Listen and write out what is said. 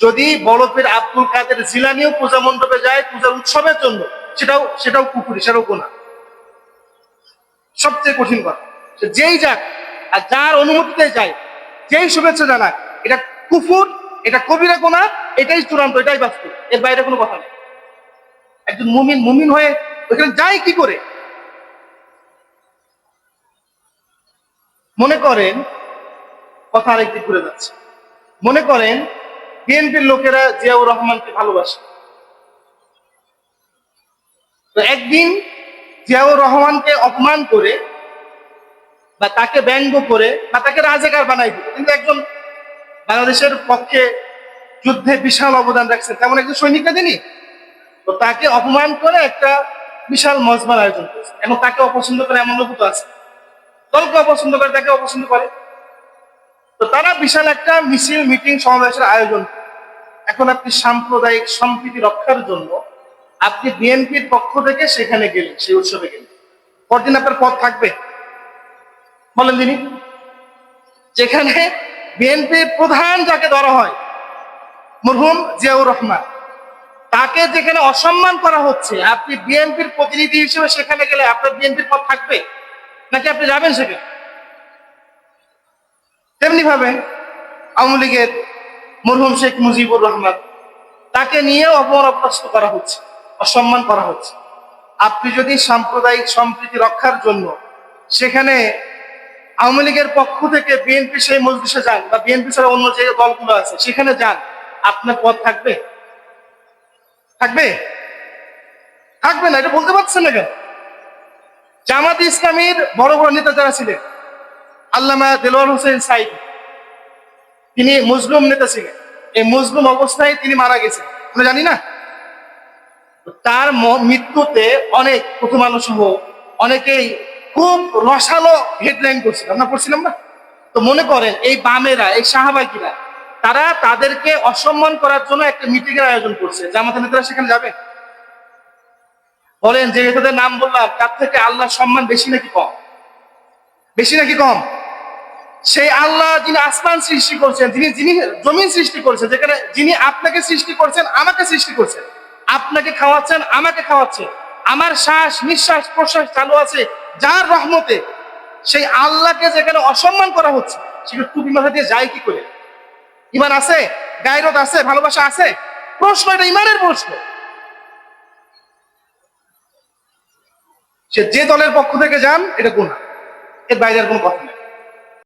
যদি বরফের আব্দুল কাদের জিলানিও পূজা মণ্ডপে যায় পূজার উৎসবের জন্য, সেটাও সেটাও কুকুরি, সেটাও গোনা সবচেয়ে কঠিন কথা। যেই যাক, আর যার অনুমতিতে যায়, যেই শুভেচ্ছা জানাক, এটা কুফুর, এটা কবিরা গোনা এটাই চূড়ান্ত, এটাই বাস্তব। এর বাইরে কোনো কথা নেই। একজন মুমিন মুমিন হয়ে ওইখানে যায় কি করে? মনে করেন, কথা আরেকদিক ঘুরে যাচ্ছে। মনে করেন বিএনপির লোকেরা জিয়াউর রহমানকে ভালোবাসে। তো একদিন জিয়াউর রহমানকে অপমান করে বা তাকে ব্যঙ্গ করে বা তাকে রাজাকার বানাই দিল। কিন্তু একজন বাংলাদেশের পক্ষে যুদ্ধে বিশাল অবদান রাখছেন। তেমন একজন সৈনিক তিনি? তো তাকে অপমান করে একটা বিশাল মজমার আয়োজন করেছে। এবং তাকে অপছন্দ করে এমন লোক তো আছে। দলকে অপছন্দ করে, তাকে অপছন্দ করে। তো তারা বিশাল একটা মিছিল, মিটিং, সমাবেশের আয়োজন করে। এখন আপনি সাম্প্রদায়িক সম্প্রীতি রক্ষার জন্য আপনি বিএনপির পক্ষ থেকে সেখানে গেলেন, সেই উৎসবে গেলেন। পরদিন আপনার পথ থাকবে। বলেন তিনি। যেখানে বিএনপির প্রধান যাকে ধরা হয়, মরহুম জিয়াউর রহমান, তাকে যেখানে অসম্মান করা হচ্ছে, আপনি বিএনপির প্রতিনিধি হিসেবে সেখানে গেলে আপনার বিএনপির পথ থাকবে? নাকি আপনি যাবেন সেখানে? তেমনি ভাবে আওয়ামী লীগের মরহুম শেখ মুজিবুর রহমান। তাকে নিয়ে অপমান অপরাস্ত করা হচ্ছে, অসম্মান করা হচ্ছে। আপনি যদি সাম্প্রদায়িক সম্প্রীতি রক্ষার জন্য সেখানে আওয়ামী লীগের পক্ষ থেকে বিএনপি সেই মজলিসে যান বা বিএনপি ছাড়া অন্য যে দলগুলো আছে, সেখানে যান, আপনার পথ থাকবে? থাকবে? থাকবে না, এটা বলতে পারছেন না কেন? জামাত ইসলামীর বড় বড় নেতা যারা ছিলেন, আল্লামা দেলোয়ার হোসেন সাইদ তিনি মুসলিম নেতা ছিলেন। এই মুসলিম অবস্থায় তিনি মারা গেছেন। আমরা জানি না? তার মৃত্যুতে অনেক প্রথম সহ অনেকেই খুব রসালো হেডলাইন করছিল। আমরা পড়ছিলাম না? তো মনে করেন, এই বামেরা, এই শাহবাগীরা, তারা তাদেরকে অসম্মান করার জন্য একটা মিটিং এর আয়োজন করছে। জামাতের নেতারা সেখানে যাবে বলেন যে নেতাদের নাম বললাম, তার থেকে আল্লাহ সম্মান বেশি নাকি কম? বেশি নাকি কম? সেই আল্লাহ যিনি আসমান সৃষ্টি করছেন যিনি যিনি জমিন সৃষ্টি করেছেন, যেখানে যিনি আপনাকে সৃষ্টি করছেন, আমাকে সৃষ্টি করছেন। আপনাকে খাওয়াচ্ছেন, আমাকে খাওয়াচ্ছেন আমার শ্বাস, নিঃশ্বাস, প্রশ্বাস চালু আছে যার রহমতে। সেই আল্লাহকে যেখানে অসম্মান করা হচ্ছে সেটা টুপি মাথা দিয়ে যায় কি করে? ইমান আছে? গায়রত আছে? ভালোবাসা আছে? প্রশ্ন, এটা ইমানের প্রশ্ন। সে যে দলের পক্ষ থেকে যান, এটা গুণা এর বাইরে আর কোনো কথা নেই।